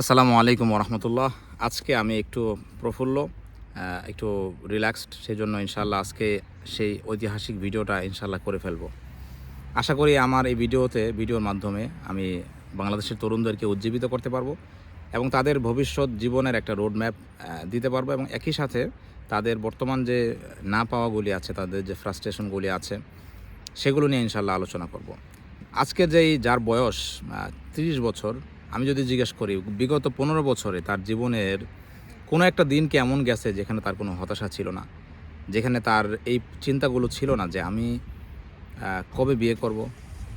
আসসালামু আলাইকুম রহমতুল্লাহ আজকে আমি একটু প্রফুল্ল একটু রিল্যাক্সড সেই জন্য ইনশাল্লাহ আজকে সেই ঐতিহাসিক ভিডিওটা ইনশাল্লাহ করে ফেলব। আশা করি আমার এই ভিডিওতে, ভিডিওর মাধ্যমে আমি বাংলাদেশের তরুণদেরকে উজ্জীবিত করতে পারব এবং তাদের ভবিষ্যৎ জীবনের একটা রোড ম্যাপ দিতে পারব এবং একই সাথে তাদের বর্তমান যে না পাওয়াগুলি আছে, তাদের যে ফ্রাস্ট্রেশনগুলি আছে, সেগুলো নিয়ে ইনশাল্লাহ আলোচনা করব। আজকে যেই, যার বয়স তিরিশ বছর আমি যদি জিজ্ঞেস করি, বিগত পনেরো বছরে তার জীবনের কোনো একটা দিন কেমন গেছে যেখানে তার কোনো হতাশা ছিল না? যেখানে তার এই চিন্তাগুলো ছিল না যে আমি কবে বিয়ে করব?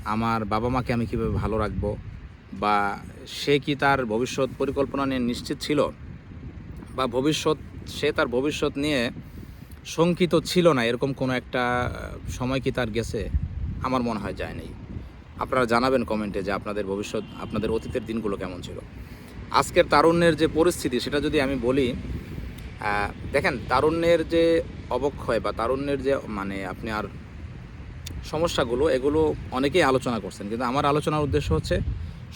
আমার বাবা মাকে আমি কীভাবে ভালো রাখব? বা সে কি তার ভবিষ্যৎ পরিকল্পনা নিয়ে নিশ্চিত ছিল? বা ভবিষ্যৎ, সে তার ভবিষ্যৎ নিয়ে শঙ্কিত ছিল না? এরকম কোনো একটা সময় কি তার গেছে? আমার মনে হয় যায় নাই। আপনারা জানাবেন কমেন্টে যে আপনাদের ভবিষ্যৎ, আপনাদের অতীতের দিনগুলো কেমন ছিল। আজকের তারুণ্যের যে পরিস্থিতি, সেটা যদি আমি বলি দেখেন, তারুণ্যের যে অবক্ষয় বা তারুণ্যের যে মানে আপনি আর সমস্যাগুলো, এগুলো অনেকেই আলোচনা করছেন। কিন্তু আমার আলোচনার উদ্দেশ্য হচ্ছে,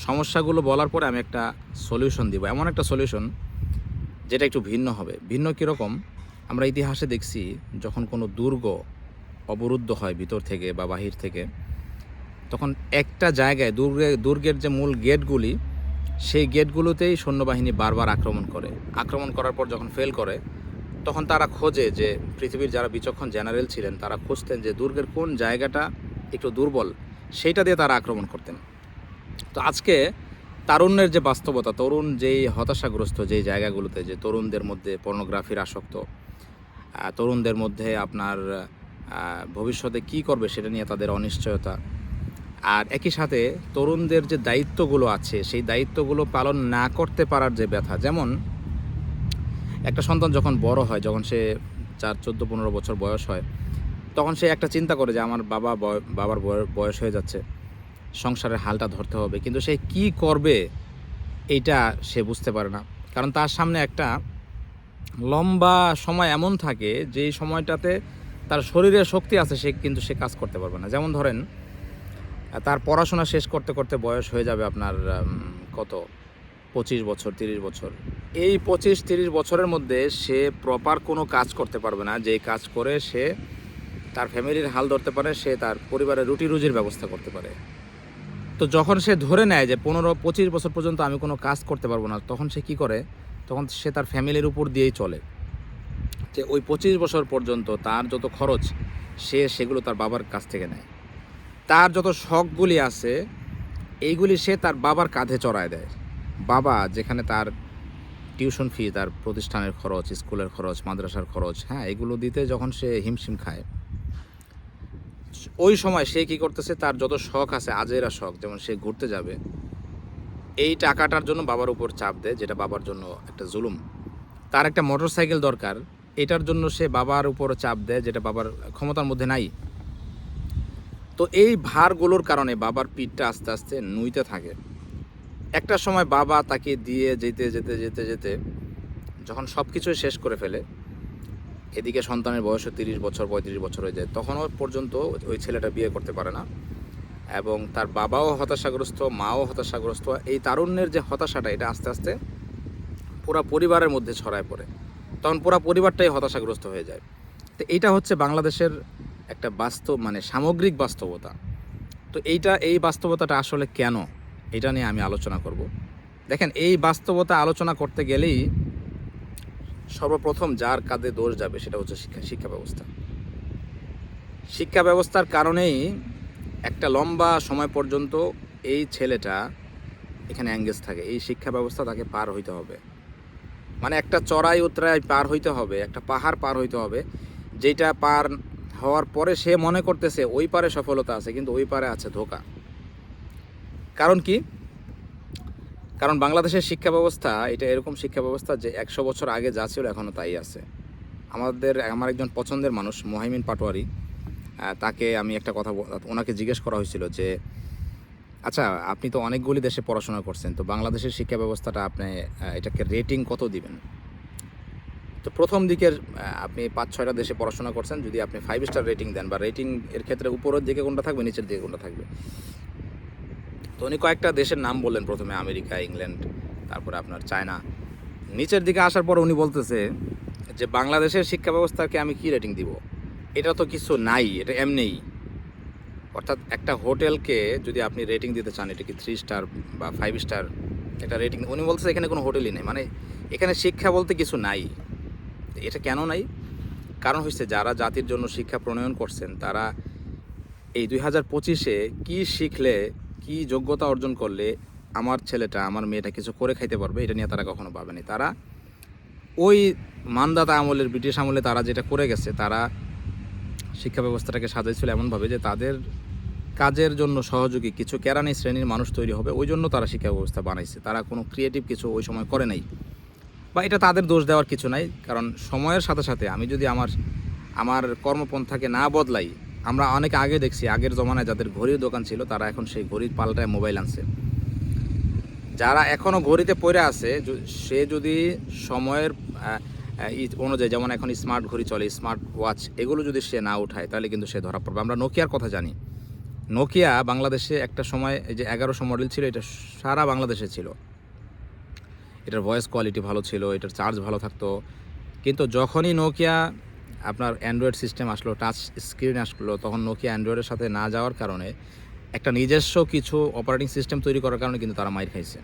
সমস্যাগুলো বলার পরে আমি একটা সলিউশন দিব। এমন একটা সলিউশন যেটা একটু ভিন্ন হবে। ভিন্ন কীরকম? আমরা ইতিহাসে দেখছি, যখন কোনো দুর্গ অবরুদ্ধ হয় ভিতর থেকে বা বাহির থেকে তখন একটা জায়গায় দুর্গে, দুর্গের যে মূল গেটগুলি, সেই গেটগুলোতেই সৈন্যবাহিনী বারবার আক্রমণ করে। আক্রমণ করার পর যখন ফেল করে, তখন তারা খোঁজে যে পৃথিবীর যারা বিচক্ষণ জেনারেল ছিলেন, তারা খুঁজতেন যে দুর্গের কোন জায়গাটা একটু দুর্বল সেইটা দিয়ে তারা আক্রমণ করতেন। তো আজকে তারুণ্যের যে বাস্তবতা, তরুণ যেই হতাশাগ্রস্ত যেই জায়গাগুলোতে, যে তরুণদের মধ্যে পর্নোগ্রাফির আসক্ত তরুণদের মধ্যে আপনার ভবিষ্যতে কি করবে সেটা নিয়ে তাদের অনিশ্চয়তা আর একই সাথে তরুণদের যে দায়িত্বগুলো আছে, সেই দায়িত্বগুলো পালন না করতে পারার যে ব্যথা, যেমন একটা সন্তান যখন বড় হয়, যখন সে চার, চোদ্দ, পনেরো বছর বয়স হয়, তখন সে একটা চিন্তা করে যে আমার বাবা বাবার বয়- বয়স হয়ে যাচ্ছে, সংসারের হালটা ধরতে হবে, কিন্তু সে কি করবে এইটা সে বুঝতে পারে না। কারণ তার সামনে একটা লম্বা সময় এমন থাকে, যেই সময়টাতে তার শরীরে শক্তি আছে, সে কিন্তু সে কাজ করতে পারবে না। যেমন ধরেন তার পড়াশোনা শেষ করতে করতে বয়স হয়ে যাবে আপনার কত? পঁচিশ বছর, তিরিশ বছর। এই পঁচিশ, তিরিশ বছরের মধ্যে সে প্রপার কোনো কাজ করতে পারবে না। যে কাজ করে সে তার ফ্যামিলির হাল ধরতে পারে, সে তার পরিবারের রুটি রুজির ব্যবস্থা করতে পারে। তো যখন সে ধরে নেয় যে পনেরো, পঁচিশ বছর পর্যন্ত আমি কোনো কাজ করতে পারব না, তখন সে কি করে? তখন সে তার ফ্যামিলির উপর দিয়েই চলে। যে ওই পঁচিশ বছর পর্যন্ত তার যত খরচ, সে সেগুলো তার বাবার কাছ থেকে নেয়। তার যত শখগুলি আছে, এইগুলি সে তার বাবার কাঁধে চড়ায় দেয়। বাবা, যেখানে তার টিউশন ফি, তার প্রতিষ্ঠানের খরচ, স্কুলের খরচ, মাদ্রাসার খরচ হ্যাঁ এগুলো দিতে যখন সে হিমশিম খায়, ওই সময় সে কি করতেছে, তার যত শখ আছে, আজেরা শখ, যেমন সে ঘুরতে যাবে, এই টাকাটার জন্য বাবার উপর চাপ দেয়, যেটা বাবার জন্য একটা জুলুম। তার একটা মোটর সাইকেল দরকার, এটার জন্য সে বাবার উপর চাপ দেয়, যেটা বাবার ক্ষমতার মধ্যে নাই। তো এই ভারগুলোর কারণে বাবার পিঠটা আস্তে আস্তে নুইতে থাকে। একটা সময় বাবা তাকে দিয়ে যেতে যেতে যেতে যেতে যখন সব কিছুই শেষ করে ফেলে, এদিকে সন্তানের বয়স তিরিশ বছর, পঁয়ত্রিশ বছর হয়ে যায়, তখনও পর্যন্ত ওই ছেলেটা বিয়ে করতে পারে না। এবং তার বাবাও হতাশাগ্রস্ত, মাও হতাশাগ্রস্ত, এই তারুণ্যের যে হতাশাটা, এটা আস্তে আস্তে পুরো পরিবারের মধ্যে ছড়ায় পড়ে। তখন পুরো পরিবারটাই হতাশাগ্রস্ত হয়ে যায়। তো এইটা হচ্ছে বাংলাদেশের একটা বাস্তব মানে সামগ্রিক বাস্তবতা। তো এইটা, এই বাস্তবতাটা আসলে কেন? এটা নিয়ে আমি আলোচনা করব। দেখেন, এই বাস্তবতা আলোচনা করতে গেলেই সর্বপ্রথম যার কাঁধে দোষ যাবে সেটা হচ্ছে শিক্ষা শিক্ষা ব্যবস্থা। শিক্ষা ব্যবস্থার কারণেই একটা লম্বা সময় পর্যন্ত এই ছেলেটা এখানে অ্যাঙ্গেজ থাকে। এই শিক্ষা ব্যবস্থা তাকে পার হইতে হবে। মানে একটা চড়াই উতরাই পার হইতে হবে, একটা পাহাড় পার হইতে হবে যেটা পার হওয়ার পরে সে মনে করতেছে, ওই পারে সফলতা আছে, কিন্তু ওই পারে আছে ধোকা। কারণ কি? কারণ বাংলাদেশের শিক্ষা ব্যবস্থা, এটা এরকম শিক্ষা ব্যবস্থা যে একশো বছর আগে যা ছিল এখনও তাই আছে। আমাদের, আমার একজন পছন্দের মানুষ মহিমিন পাটোয়ারি তাকে আমি একটা কথা ওনাকে জিজ্ঞেস করা হয়েছিল যে আচ্ছা আপনি তো অনেকগুলি দেশে পড়াশোনা করছেন, তো বাংলাদেশের শিক্ষা ব্যবস্থাটা আপনি এটাকে রেটিং কত দিবেন? তো প্রথম দিকের আপনি পাঁচ, ছয়টা দেশে পড়াশোনা করছেন, যদি আপনি ফাইভ স্টার রেটিং দেন বা রেটিং এর ক্ষেত্রে উপরের দিকে কোনটা থাকবে, নিচের দিকে কোনটা থাকবে? তো উনি কয়েকটা দেশের নাম বললেন, প্রথমে আমেরিকা, ইংল্যান্ড, তারপরে আপনার চায়না। নিচের দিকে আসার পর উনি বলতেছে যে, বাংলাদেশের শিক্ষা ব্যবস্থাকে আমি কি রেটিং দিব? এটা তো কিছু নাই, এটা এমনিই। অর্থাৎ একটা হোটেলকে যদি আপনি রেটিং দিতে চান, এটা কি থ্রি স্টার বা ফাইভ স্টার এটা রেটিং উনি বলছে এখানে কোনো হোটেলই নেই। মানে এখানে শিক্ষা বলতে কিছু নাই। এটা কেন নাই? কারণ হচ্ছে যারা জাতির জন্য শিক্ষা প্রণয়ন করছেন, তারা এই দুই হাজার পঁচিশে কী শিখলে, কি যোগ্যতা অর্জন করলে আমার ছেলেটা, আমার মেয়েটা কিছু করে খাইতে পারবে, এটা নিয়ে তারা কখনো পাবেনি তারা ওই মানদাতা আমলের, ব্রিটিশ আমলে তারা যেটা করে গেছে, তারা শিক্ষা ব্যবস্থাটাকে সাজাইছিল এমনভাবে যে তাদের কাজের জন্য সহযোগী কিছু কেরানি শ্রেণির মানুষ তৈরি হবে, ওই জন্য তারা শিক্ষা ব্যবস্থা বানাইছে। তারা কোনো ক্রিয়েটিভ কিছু ওই সময় করে নাই। বা এটা তাদের দোষ দেওয়ার কিছু নাই, কারণ সময়ের সাথে সাথে আমি যদি আমার আমার কর্মপন্থাকে না বদলাই, আমরা অনেক আগে দেখছি, আগের জমানায় যাদের ঘড়ির দোকান ছিল, তারা এখন সেই ঘড়ির পাল্টায় মোবাইল আনছে। যারা এখনও ঘড়িতে পড়ে আছে সে যদি সময়ের অনুযায়ী যেমন এখন স্মার্ট ঘড়ি চলে, স্মার্ট ওয়াচ, এগুলো যদি সে না উঠায়, তাহলে কিন্তু সে ধরা পড়বে। আমরা নোকিয়ার কথা জানি। নোকিয়া বাংলাদেশে একটা সময় যে এগারোশো মডেল ছিল, এটা সারা বাংলাদেশে ছিল। এটার ভয়েস কোয়ালিটি ভালো ছিল, এটার চার্জ ভালো থাকতো। কিন্তু যখনই নোকিয়া আপনার অ্যান্ড্রয়েড সিস্টেম আসলো টাচ স্ক্রিন আসলো, তখন নোকিয়া অ্যান্ড্রয়েডের সাথে না যাওয়ার কারণে একটা নিজস্ব কিছু অপারেটিং সিস্টেম তৈরি করার কারণে কিন্তু তারা মাইর খাইছে।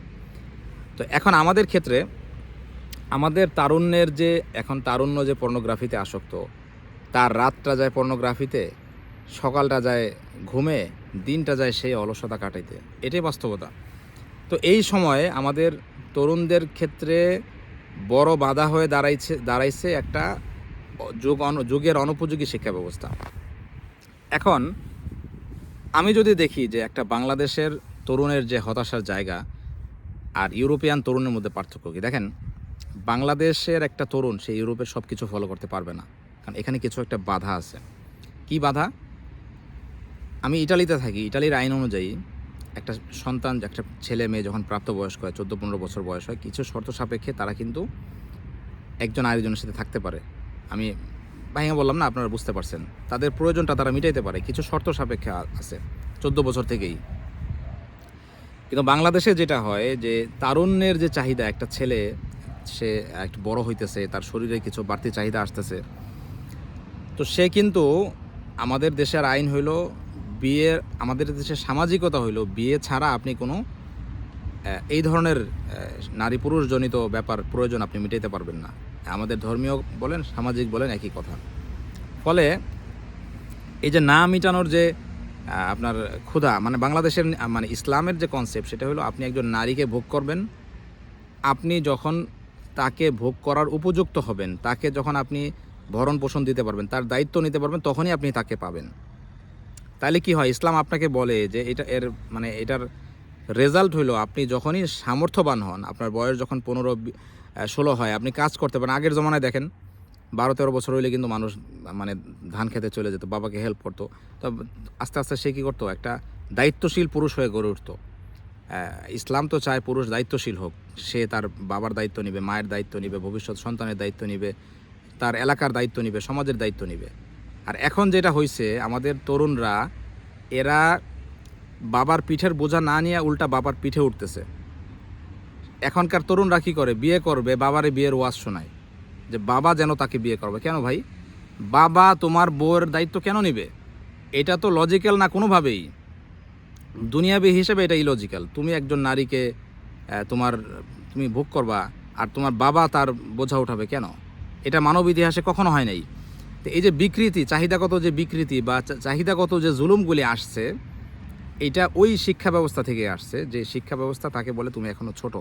তো এখন আমাদের ক্ষেত্রে আমাদের তারুণ্যের যে, এখন তারুণ্য যে পর্নোগ্রাফিতে আসক্ত, তার রাতটা যায় পর্নোগ্রাফিতে সকালটা যায় ঘুমে, দিনটা যায় সেই অলসতা কাটাইতে। এটাই বাস্তবতা। তো এই সময়ে আমাদের তরুণদের ক্ষেত্রে বড় বাধা হয়ে দাঁড়াইছে দাঁড়াইছে একটা যুগ অন- যুগের অনুপযোগী শিক্ষা ব্যবস্থা। এখন আমি যদি দেখি যে একটা বাংলাদেশের তরুণের যে হতাশার জায়গা আর ইউরোপিয়ান তরুণের মধ্যে পার্থক্য কি? দেখেন, বাংলাদেশের একটা তরুণ, সে ইউরোপের সব কিছু ফলো করতে পারবে না। কারণ এখানে কিছু একটা বাধা আছে। কি বাধা? আমি ইটালিতে থাকি, ইটালির আইন অনুযায়ী একটা সন্তান, একটা ছেলে মেয়ে যখন প্রাপ্তবয়স্ক হয়, চোদ্দ পনেরো বছর বয়স হয়, কিছু শর্ত সাপেক্ষে তারা কিন্তু একজন আরেকজনের সাথে থাকতে পারে। আমি ভাইয়া বললাম না, আপনারা বুঝতে পারছেন। তাদের প্রয়োজনটা তারা মিটাইতে পারে, কিছু শর্ত সাপেক্ষে আছে, চোদ্দ বছর থেকেই। কিন্তু বাংলাদেশে যেটা হয় যে, তারুণ্যের যে চাহিদা, একটা ছেলে, সে একটু বড় হইতেছে, তার শরীরে কিছু বাড়তি চাহিদা আসতেছে। তো সে কিন্তু আমাদের দেশের আইন হইল বিয়ে আমাদের দেশের সামাজিকতা হইল, বিয়ে ছাড়া আপনি কোনো এই ধরনের নারী পুরুষ জনিত ব্যাপার প্রয়োজন আপনি মিটাইতে পারবেন না। আমাদের ধর্মীয় বলেন, সামাজিক বলেন, একই কথা। ফলে এই যে না মিটানোর যে আপনার ক্ষুধা মানে বাংলাদেশের মানে ইসলামের যে কনসেপ্ট সেটা হলো আপনি একজন নারীকে ভোগ করবেন। আপনি যখন তাকে ভোগ করার উপযুক্ত হবেন, তাকে যখন আপনি ভরণ পোষণ দিতে পারবেন, তার দায়িত্ব নিতে পারবেন, তখনই আপনি তাকে পাবেন। তাহলে কি হয়? ইসলাম আপনাকে বলে যে এটা এর মানে এটার রেজাল্ট হইল আপনি যখনই সামর্থ্যবান হন, আপনার বয়স যখন পনেরো ষোলো হয়, আপনি কাজ করতে পারেন। আগের জমানায় দেখেন, বারো তেরো বছর হইলে কিন্তু মানুষ মানে ধান খেতে চলে যেত, বাবাকে হেল্প করতো। তো আস্তে আস্তে সে কী করতো? একটা দায়িত্বশীল পুরুষ হয়ে গড়ে উঠতো। ইসলাম তো চায় পুরুষ দায়িত্বশীল হোক। সে তার বাবার দায়িত্ব নিবে, মায়ের দায়িত্ব নিবে, ভবিষ্যৎ সন্তানের দায়িত্ব নিবে, তার এলাকার দায়িত্ব নিবে, সমাজের দায়িত্ব নিবে। আর এখন যেটা হয়েছে আমাদের তরুণরা, এরা বাবার পিঠের বোঝা না নিয়ে উল্টা বাবার পিঠে উঠতেছে। এখনকার তরুণরা কী করে? বিয়ে করবে, বাবারে বিয়ের ওয়াজ শোনায়। যে বাবা যেন তাকে বিয়ে করবে। কেন ভাই? বাবা তোমার বউয়ের দায়িত্ব কেন নিবে? এটা তো লজিক্যাল না কোনোভাবেই। দুনিয়াবি হিসেবে এটা ইলজিক্যাল তুমি একজন নারীকে তোমার, তুমি ভোগ করবা, আর তোমার বাবা তার বোঝা উঠাবে কেন? এটা মানব ইতিহাসে কখনো হয় নাই। তো এই যে বিকৃতি, চাহিদাগত যে বিকৃতি বা চাহিদাগত যে জুলুমগুলি আসছে এটা ওই শিক্ষা ব্যবস্থা থেকে আসছে, যে শিক্ষা ব্যবস্থা তাকে বলে তুমি এখনও ছোট।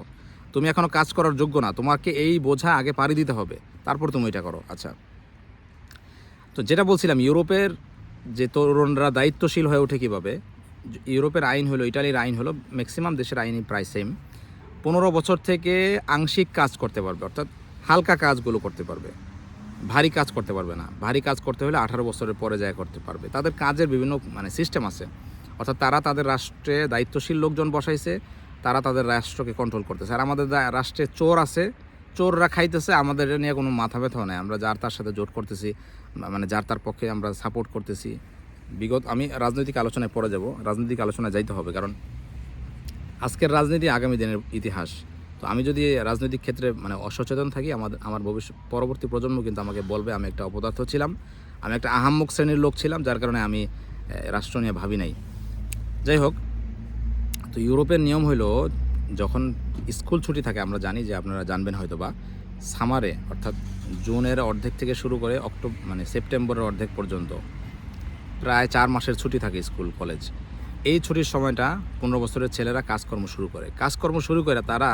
তুমি এখনও কাজ করার যোগ্য না, তোমাকে এই বোঝা আগে পাড়ি দিতে হবে, তারপর তুমি এটা করো। আচ্ছা। তো যেটা বলছিলাম, ইউরোপের যে তরুণরা দায়িত্বশীল হয়ে ওঠে কীভাবে? ইউরোপের আইন হলো, ইটালির আইন হলো, ম্যাক্সিমাম দেশের আইনই প্রায় সেম। পনেরো বছর থেকে আংশিক কাজ করতে পারবে, অর্থাৎ হালকা কাজগুলো করতে পারবে। ভারী কাজ করতে পারবে না। ভারী কাজ করতে হলে আঠারো বছরের পরে যায় করতে পারবে। তাদের কাজের বিভিন্ন মানে সিস্টেম আছে। অর্থাৎ তারা তাদের রাষ্ট্রে দায়িত্বশীল লোকজন বসাইছে, তারা তাদের রাষ্ট্রকে কন্ট্রোল করতেছে। আর আমাদের রাষ্ট্রে চোর আছে, চোররা খাইতেছে, আমাদের নিয়ে কোনো মাথা ব্যথাও নেই। আমরা যার তার সাথে জোট করতেছি মানে যার তার পক্ষে আমরা সাপোর্ট করতেছি। বিগত, আমি রাজনৈতিক আলোচনায় পড়ে যাব। রাজনৈতিক আলোচনায় যাইতে হবে, কারণ আজকের রাজনীতি আগামী দিনের ইতিহাস। তো আমি যদি রাজনৈতিক ক্ষেত্রে মানে অসচেতন থাকি, আমাদের, আমার ভবিষ্যৎ, পরবর্তী প্রজন্ম কিন্তু আমাকে বলবে, আমি একটা অপদার্থ ছিলাম, আমি একটা আহাম্মক শ্রেণির লোক ছিলাম, যার কারণে আমি রাষ্ট্র নিয়ে ভাবি নাই। যাই হোক, তো ইউরোপের নিয়ম হলো যখন স্কুল ছুটি থাকে, আমরা জানি যে আপনারা জানবেন হয়তো বা সামারে, অর্থাৎ জুনের অর্ধেক থেকে শুরু করে অক্টোবর মানে সেপ্টেম্বরের অর্ধেক পর্যন্ত, প্রায় চার মাসের ছুটি থাকে স্কুল, কলেজ। এই ছুটির সময়টা পনেরো বছরের ছেলেরা কাজকর্ম শুরু করে। কাজকর্ম শুরু করে তারা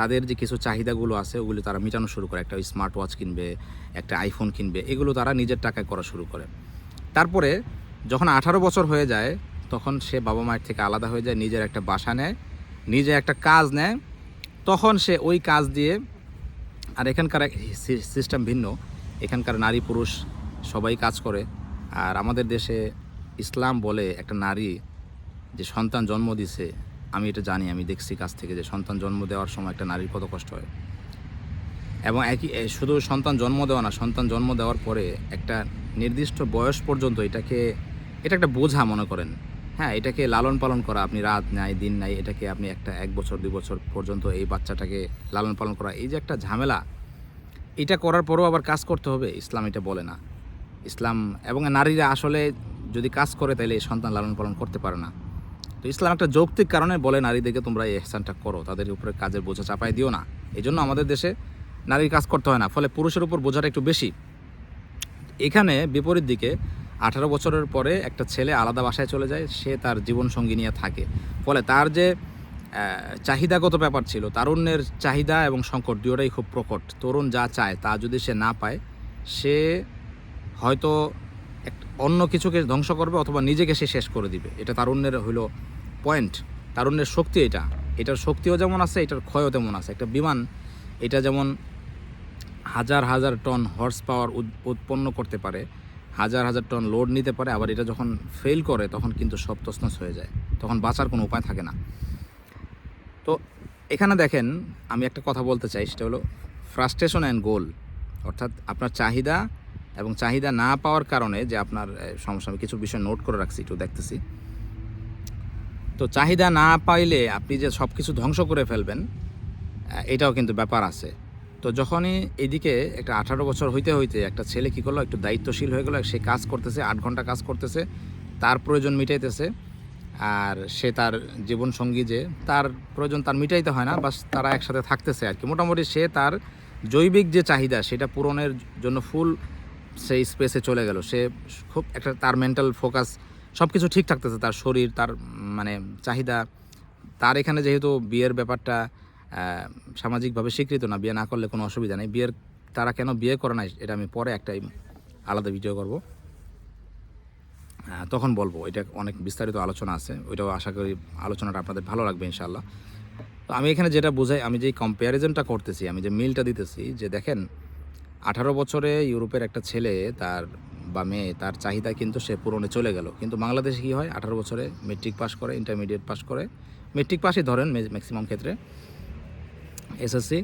তাদের যে কিছু চাহিদাগুলো আছে, ওগুলো তারা মেটানো শুরু করে। একটা স্মার্ট ওয়াচ কিনবে, একটা আইফোন কিনবে, এগুলো তারা নিজের টাকায় করা শুরু করে। তারপরে যখন আঠারো বছর হয়ে যায়, তখন সে বাবা মায়ের থেকে আলাদা হয়ে যায়, নিজের একটা বাসা নেয়, নিজে একটা কাজ নেয়। তখন সে ওই কাজ দিয়ে, আর এখানকার সিস্টেম ভিন্ন। এখানকার নারী পুরুষ সবাই কাজ করে। আর আমাদের দেশে ইসলাম বলে একটা নারী যে সন্তান জন্ম দিছে আমি এটা জানি, আমি দেখছি কাছ থেকে যে সন্তান জন্ম দেওয়ার সময় একটা নারীর কত কষ্ট হয়। এবং একই শুধু সন্তান জন্ম দেওয়া না, সন্তান জন্ম দেওয়ার পরে একটা নির্দিষ্ট বয়স পর্যন্ত এটাকে, এটা একটা বোঝা মনে করেন। হ্যাঁ এটাকে লালন পালন করা, আপনি রাত নাই, দিন নাই, এটাকে আপনি একটা এক বছর, দুই বছর পর্যন্ত এই বাচ্চাটাকে লালন পালন করা, এই যে একটা ঝামেলা, এটা করার পরেও আবার কাজ করতে হবে, ইসলাম এটা বলে না। ইসলাম, এবং নারীরা আসলে যদি কাজ করে তাহলে এই সন্তান লালন পালন করতে পারে না। তো ইসলাম একটা যৌক্তিক কারণে বলে নারীদেরকে তোমরা এই এহসানটা করো, তাদের উপরে কাজের বোঝা চাপাই দিও না। এই জন্য আমাদের দেশে নারীর কাজ করতে হয় না, ফলে পুরুষের উপর বোঝাটা একটু বেশি। এখানে বিপরীত দিকে আঠারো বছরের পরে একটা ছেলে আলাদা বাসায় চলে যায়, সে তার জীবনসঙ্গী নিয়ে থাকে। ফলে তার যে চাহিদাগত ব্যাপার ছিল, তারুণ্যের চাহিদা এবং সংকট দুটোই খুব প্রকট। তরুণ যা চায় তা যদি সে না পায়, সে হয়তো অন্য কিছুকে ধ্বংস করবে অথবা নিজেকে সে শেষ করে দিবে। এটা তারুণ্যের হইল পয়েন্ট। তারুণ্যের শক্তি এটা। এটার শক্তিও যেমন আছে, এটার ক্ষয়ও তেমন আছে। একটা বিমান, এটা যেমন হাজার হাজার টন হর্স পাওয়ার উৎপন্ন করতে পারে, হাজার হাজার টন লোড নিতে পারে, আবার এটা যখন ফেল করে, তখন কিন্তু সব তছনছ হয়ে যায়। তখন বাঁচার কোনো উপায় থাকে না। তো এখানে দেখেন, আমি একটা কথা বলতে চাই, সেটা হলো ফ্রাস্ট্রেশন অ্যান্ড গোল অর্থাৎ আপনার চাহিদা এবং চাহিদা না পাওয়ার কারণে যে আপনার সমস্যা, আমি কিছু বিষয় নোট করে রাখছি, একটু দেখতেছি। তো চাহিদা না পাইলে আপনি যে সব কিছু ধ্বংস করে ফেলবেন এটাও কিন্তু ব্যাপার আছে। তো যখনই এদিকে একটা আঠারো বছর হইতে হইতে একটা ছেলে কী করল, একটু দায়িত্বশীল হয়ে গেলো, সে কাজ করতেছে, আট ঘণ্টা কাজ করতেছে, তার প্রয়োজন মিটাইতেছে, আর সে তার জীবনসঙ্গী যে, তার প্রয়োজন তার মিটাইতে হয় না, বাস তারা একসাথে থাকতেছে আর কি। মোটামুটি সে তার জৈবিক যে চাহিদা, সেটা পূরণের জন্য ফুল সেই স্পেসে চলে গেল। সে খুব একটা তার মেন্টাল ফোকাস সব কিছু ঠিক থাকতেছে, তার শরীর, তার মানে চাহিদা, তার এখানে যেহেতু বিয়ের ব্যাপারটা সামাজিকভাবে স্বীকৃত না, বিয়ে না করলে কোনো অসুবিধা নেই। বিয়ের, তারা কেন বিয়ে করে না এটা আমি পরে একটা আলাদা ভিডিও করব। তখন বলব, এটা অনেক বিস্তারিত আলোচনা আছে, ওইটাও আশা করি আলোচনাটা আপনাদের ভালো লাগবে ইনশাল্লাহ তো আমি এখানে যেটা বোঝাই, আমি যেই কম্প্যারিজনটা করতেছি, আমি যে মিলটা দিতেছি, যে দেখেন, আঠারো বছরে ইউরোপের একটা ছেলে, তার বা মেয়ে, তার চাহিদা কিন্তু সে পূরণে চলে গেল। কিন্তু বাংলাদেশে কী হয়? আঠারো বছরে মেট্রিক পাস করে ইন্টারমিডিয়েট পাস করে। মেট্রিক পাসই ধরেন ম্যাক্সিমাম ক্ষেত্রে। এসএসসি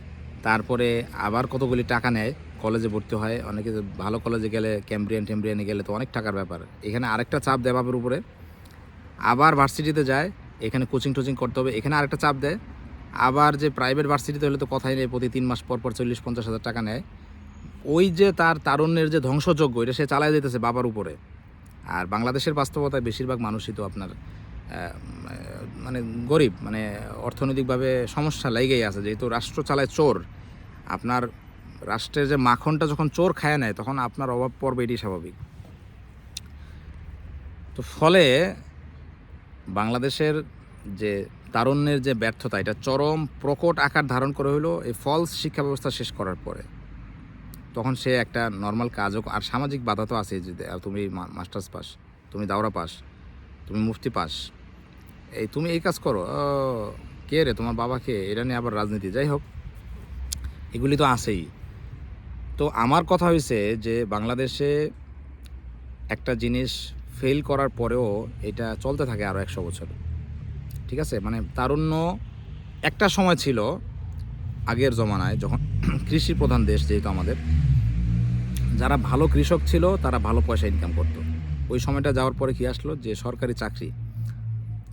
তারপরে আবার কতগুলি টাকা নেয়? কলেজে ভর্তি হয়, অনেকে ভালো কলেজে গেলে ক্যাম্ব্রিয়ান ট্যাম্ব্রিয়ানে গেলে তো অনেক টাকার ব্যাপার। এখানে আরেকটা চাপ দেয় বাপের উপরে। আবার ভার্সিটিতে যায়, এখানে কোচিং টোচিং করতে হবে, এখানে আরেকটা চাপ দেয়। আবার যে প্রাইভেট ভার্সিটিতে হলে তো কথাই নেই, প্রতি তিন মাস পর পর চল্লিশ, পঞ্চাশ হাজার টাকা নেয়। ওই যে তার তারুণ্যের যে ধ্বংসযোগ্য এটা সে চালায় যেতেছে বাবার উপরে। আর বাংলাদেশের বাস্তবতায় বেশিরভাগ মানুষই তো আপনার মানে গরিব মানে অর্থনৈতিকভাবে সমস্যা লেগেই আছে। যেহেতু রাষ্ট্র চালায় চোর, আপনার রাষ্ট্রের যে মাখনটা যখন চোর খায় নেয়, তখন আপনার অভাব পড়বে এটি স্বাভাবিক। তো ফলে বাংলাদেশের যে তারুণ্যের যে ব্যর্থতা, এটা চরম প্রকট আকার ধারণ করে হলো এই ফলস শিক্ষা ব্যবস্থা শেষ করার পরে। তখন সে একটা নর্মাল কাজও আর সামাজিক বাধা তো আছে যে তুমি মাস্টার্স পাস, তুমি দাওরা পাস, তুমি মুফতি পাস, এই তুমি এই কাজ করো কে রে, তোমার বাবাকে এটা নিয়ে আবার রাজনীতি। যাই হোক, এগুলি তো আছেই। তো আমার কথা হয়েছে যে, বাংলাদেশে একটা জিনিস ফেল করার পরেও এটা চলতে থাকে আরও একশো বছর। ঠিক আছে? মানে তারুণ্য একটা সময় ছিল আগের জমানায় যখন কৃষি প্রধান দেশ যেহেতু আমাদের, যারা ভালো কৃষক ছিল, তারা ভালো পয়সা ইনকাম করতো। ওই সময়টা যাওয়ার পরে কি আসলো? যে সরকারি চাকরি,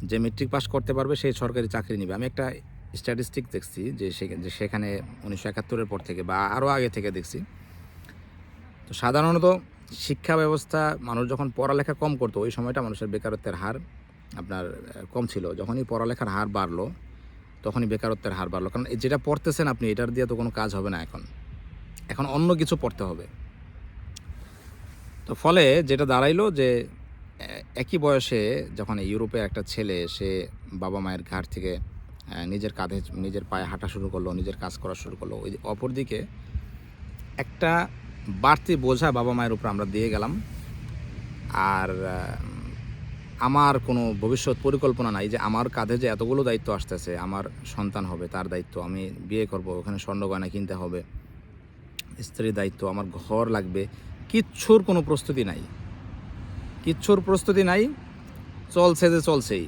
যে মেট্রিক পাস করতে পারবে, সেই সরকারি চাকরি নেবে। আমি একটা স্ট্যাটিস্টিক দেখছি যে সেখানে উনিশশো একাত্তরের পর থেকে বা আরও আগে থেকে দেখছি। তো সাধারণত শিক্ষা ব্যবস্থা, মানুষ যখন পড়ালেখা কম করতো, ওই সময়টা মানুষের বেকারত্বের হার আপনার কম ছিল। যখনই পড়ালেখার হার বাড়লো তখনই বেকারত্বের হার বাড়লো। কারণ যেটা পড়তেছেন আপনি, এটার দিয়ে তো কোনো কাজ হবে না এখন। এখন অন্য কিছু পড়তে হবে। তো ফলে যেটা দাঁড়াইলো যে একই বয়সে যখন ইউরোপে একটা ছেলে, সে বাবা মায়ের ঘাট থেকে নিজের কাঁধে, নিজের পায়ে হাঁটা শুরু করল, নিজের কাজ করা শুরু করল, ওই অপরদিকে একটা বাড়তি বোঝা বাবা মায়ের উপর আমরা দিয়ে গেলাম। আর আমার কোনো ভবিষ্যৎ পরিকল্পনা নাই যে আমার কাঁধে যে এতগুলো দায়িত্ব আসতেছে, আমার সন্তান হবে, তার দায়িত্ব, আমি বিয়ে করব, ওখানে স্বর্ণ গয়না কিনতে হবে, স্ত্রীর দায়িত্ব, আমার ঘর লাগবে, কিচ্ছুর কোনো প্রস্তুতি নাই। কিচ্ছুর প্রস্তুতি নাই, চলছে যে চলছেই।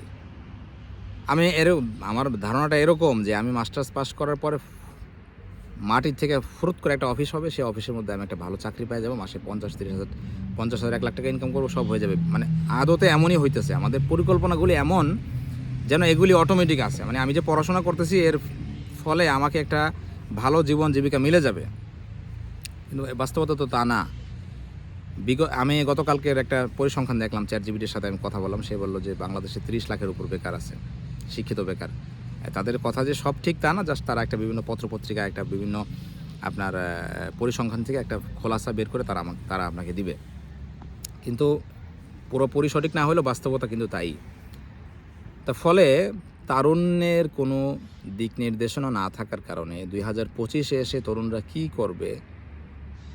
আমি এর আমার ধারণাটা এরকম যে আমি মাস্টার্স পাস করার পরে মাটির থেকে ফুরুত করে একটা অফিস হবে সেই অফিসের মধ্যে আমি একটা ভালো চাকরি পেয়ে যাব, মাসে পঞ্চাশ, তিরিশ হাজার, পঞ্চাশ হাজার, এক লাখ টাকা ইনকাম করব, সব হয়ে যাবে। মানে আদতে এমনই হইতেছে, আমাদের পরিকল্পনাগুলি এমন যেন এগুলি অটোমেটিক আছে। মানে আমি যে পড়াশোনা করতেছি, এর ফলে আমাকে একটা ভালো জীবন জীবিকা মিলে যাবে। কিন্তু বাস্তবতা তো তা না। বিগ, আমি গতকালকের একটা পরিসংখ্যান দেখলাম চ্যাট জিবিটির সাথে আমি কথা বললাম, সে বলল যে বাংলাদেশে তিরিশ লাখের উপর বেকার আছে, শিক্ষিত বেকার। তাদের কথা যে সব ঠিক তা না জাস্ট তারা একটা বিভিন্ন পত্রপত্রিকা, একটা বিভিন্ন আপনার পরিসংখ্যান থেকে একটা খোলাসা বের করে তারা আমাকে, তারা আপনাকে দিবে। কিন্তু পুরোপুরি সঠিক না হলেও বাস্তবতা কিন্তু তাই। তা ফলে তারুণ্যের কোনো দিক নির্দেশনা না থাকার কারণে দুই হাজার পঁচিশে এসে তরুণরা কী করবে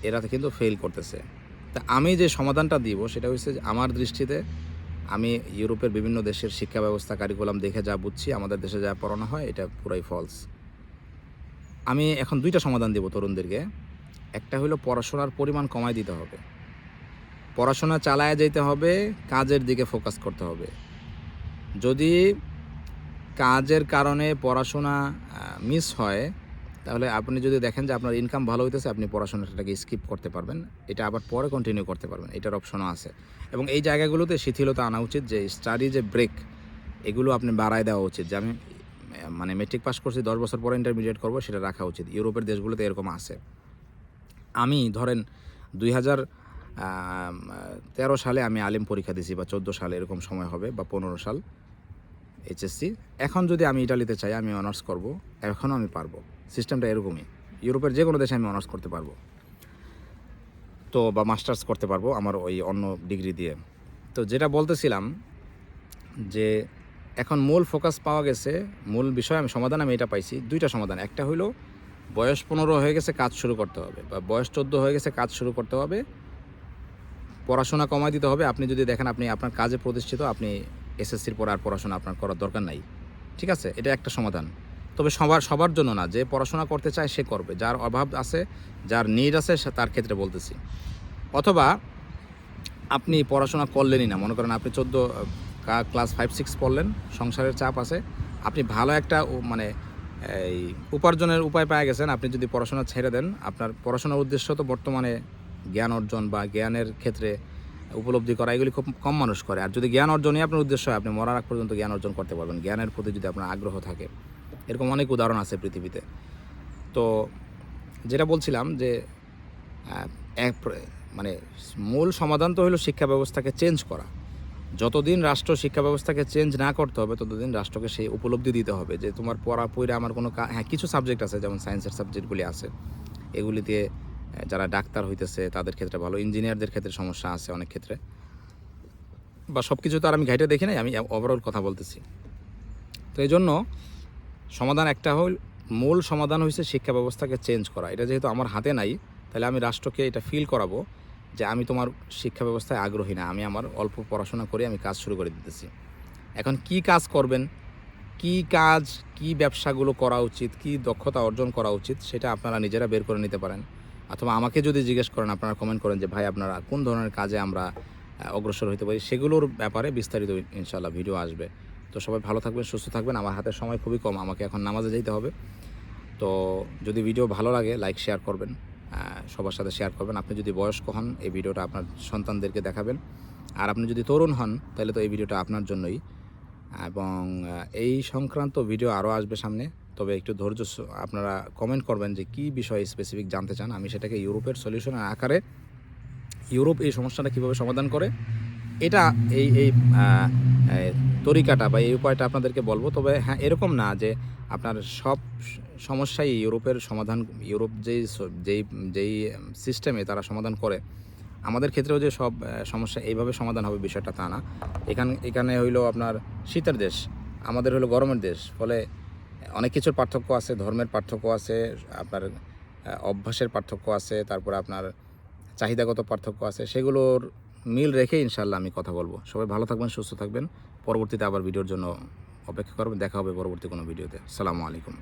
এরা কিন্তু ফেল করতেছে। তা আমি যে সমাধানটা দিব সেটা হচ্ছে যে আমার দৃষ্টিতে আমি ইউরোপের বিভিন্ন দেশের শিক্ষা ব্যবস্থা কারিকুলাম দেখে যা বুঝছি, আমাদের দেশে যা পড়ানো হয়, এটা পুরাই ফলস আমি এখন দুইটা সমাধান দেব তরুণদেরকে। একটা হলো পড়াশোনার পরিমাণ কমায় দিতে হবে। পড়াশোনা চালায় যেতে হবে, কাজের দিকে ফোকাস করতে হবে। যদি কাজের কারণে পড়াশোনা মিস হয় তাহলে আপনি যদি দেখেন যে আপনার ইনকাম ভালো হইতেছে, আপনি পড়াশোনাটাকে স্কিপ করতে পারবেন। এটা আবার পরে কন্টিনিউ করতে পারবেন, এটার অপশনও আছে। এবং এই জায়গাগুলোতে শিথিলতা আনা উচিত যে স্টাডি যে ব্রেক এগুলো আপনি বাড়ায় দেওয়া উচিত। যে আমি মানে মেট্রিক পাস করছি, দশ বছর পরে ইন্টারমিডিয়েট করব, সেটা রাখা উচিত। ইউরোপের দেশগুলোতে এরকম আছে। আমি, ধরেন দুই হাজার তেরো সালে আমি আলিম পরীক্ষা দিয়েছি বা চোদ্দ সালে এরকম সময় হবে, বা পনেরো সাল এইচএসসি এখন যদি আমি ইটালিতে চাই, আমি অনার্স করব, এখনও আমি পারব। সিস্টেমটা এরকমই। ইউরোপের যে কোনো দেশে আমি অনার্স করতে পারব। তো বা মাস্টার্স করতে পারব আমার ওই অন্য ডিগ্রি দিয়ে। তো যেটা বলতেছিলাম যে এখন মূল ফোকাস পাওয়া গেছে, মূল বিষয় আমি সমাধান, আমি এটা পাইছি। দুইটা সমাধান। একটা হইল বয়স পনেরো হয়ে গেছে, কাজ শুরু করতে হবে। বা বয়স চোদ্দ হয়ে গেছে, কাজ শুরু করতে হবে। পড়াশোনা কমায় দিতে হবে। আপনি যদি দেখেন, আপনি আপনার কাজে প্রতিষ্ঠিত, আপনি এসএসসির পর আর পড়াশোনা আপনার করার দরকার নাই। ঠিক আছে? এটা একটা সমাধান। তবে সবার সবার জন্য না, যে পড়াশোনা করতে চায় সে করবে। যার অভাব আছে, যার নিড আছে তার ক্ষেত্রে বলতেছি। অথবা আপনি পড়াশোনা করলেনই না, মনে করেন আপনি চোদ্দ ক্লাস ফাইভ সিক্স পড়লেন, সংসারের চাপ আছে, আপনি ভালো একটা মানে এই উপার্জনের উপায় পেয়ে গেছেন, আপনি যদি পড়াশোনা ছেড়ে দেন, আপনার পড়াশোনার উদ্দেশ্য তো বর্তমানে জ্ঞান অর্জন বা জ্ঞানের ক্ষেত্রে উপলব্ধি করা, এগুলি খুব কম মানুষ করে। আর যদি জ্ঞান অর্জনই আপনার উদ্দেশ্য হয়, আপনি মরার আগ পর্যন্ত জ্ঞান অর্জন করতে পারবেন। জ্ঞানের প্রতি যদি আপনার আগ্রহ থাকে। এরকম অনেক উদাহরণ আছে পৃথিবীতে। তো যেটা বলছিলাম যে এক মানে মূল সমাধান তো হলো শিক্ষা ব্যবস্থাকে চেঞ্জ করা। যতদিন রাষ্ট্র শিক্ষা ব্যবস্থাকে চেঞ্জ না করতে হবে ততদিন রাষ্ট্রকে সেই উপলব্ধি দিতে হবে যে তোমার পড়া পড়ে আমার কোনো হ্যাঁ কিছু সাবজেক্ট আছে যেমন সায়েন্সের সাবজেক্টগুলি আছে। এগুলিতে আহ, যারা ডাক্তার হইতেছে তাদের ক্ষেত্রে ভালো। ইঞ্জিনিয়ারদের ক্ষেত্রে সমস্যা আছে অনেক ক্ষেত্রে। বা সব কিছু তো আর আমি ঘাইটে দেখি নাই আমি ওভারঅল কথা বলতেছি। তো এই জন্য সমাধান একটা হল মূল সমাধান হয়েছে শিক্ষা ব্যবস্থাকে চেঞ্জ করা। এটা যেহেতু আমার হাতে নাই, তাহলে আমি রাষ্ট্রকে এটা ফিল করাবো যে আমি তোমার শিক্ষা ব্যবস্থায় আগ্রহী না, আমি আমার অল্প পড়াশোনা করে আমি কাজ শুরু করে দিতেছি। এখন কি কাজ করবেন? কি কাজ, কি ব্যবসাগুলো করা উচিত, কি দক্ষতা অর্জন করা উচিত, সেটা আপনারা নিজেরা বের করে নিতে পারেন। অথবা আমাকে যদি জিজ্ঞেস করেন, আপনারা কমেন্ট করেন যে, ভাই, আপনারা কোন ধরনের কাজে আমরা অগ্রসর হতে পারি? সেগুলোর ব্যাপারে বিস্তারিত ইনশাল্লাহ ভিডিও আসবে। তো সবাই ভালো থাকবেন, সুস্থ থাকবেন। আমার হাতে সময় খুবই কম, আমাকে এখন নামাজে যেতে হবে। তো যদি ভিডিও ভালো লাগে, লাইক, শেয়ার করবেন সবার সাথে শেয়ার করবেন। আপনি যদি বয়স্ক হন, এই ভিডিওটা আপনার সন্তানদেরকে দেখাবেন। আর আপনি যদি তরুণ হন, তাহলে তো এই ভিডিওটা আপনার জন্যই। এবং এই সংক্রান্ত ভিডিও আরও আসবে সামনে। তবে একটু ধৈর্য আপনারা কমেন্ট করবেন যে কী বিষয়ে স্পেসিফিক জানতে চান। আমি সেটাকে ইউরোপের সলিউশনের আকারে, ইউরোপ এই সমস্যাটা কীভাবে সমাধান করে এটা এই এই তরিকাটা বা এই উপায়টা আপনাদেরকে বলব। তবে হ্যাঁ এরকম না যে আপনার সব সমস্যাই ইউরোপের সমাধান, ইউরোপ যেই যেই যেই সিস্টেমে তারা সমাধান করে, আমাদের ক্ষেত্রেও যে সব সমস্যা এইভাবে সমাধান হবে বিষয়টা তা না। এখানে এখানে হইল আপনার শীতের দেশ, আমাদের হলো গরমের দেশ, ফলে অনেক কিছুর পার্থক্য আছে, ধর্মের পার্থক্য আছে, আপনার অভ্যাসের পার্থক্য আছে, তারপরে আপনার চাহিদাগত পার্থক্য আছে, সেগুলোর মিল রেখে ইনশাল্লাহ আমি কথা বলব। সবাই ভালো থাকবেন, সুস্থ থাকবেন। পরবর্তীতে আবার ভিডিওর জন্য অপেক্ষা করবেন দেখা হবে পরবর্তী কোনো ভিডিওতে। সালামু আলাইকুম।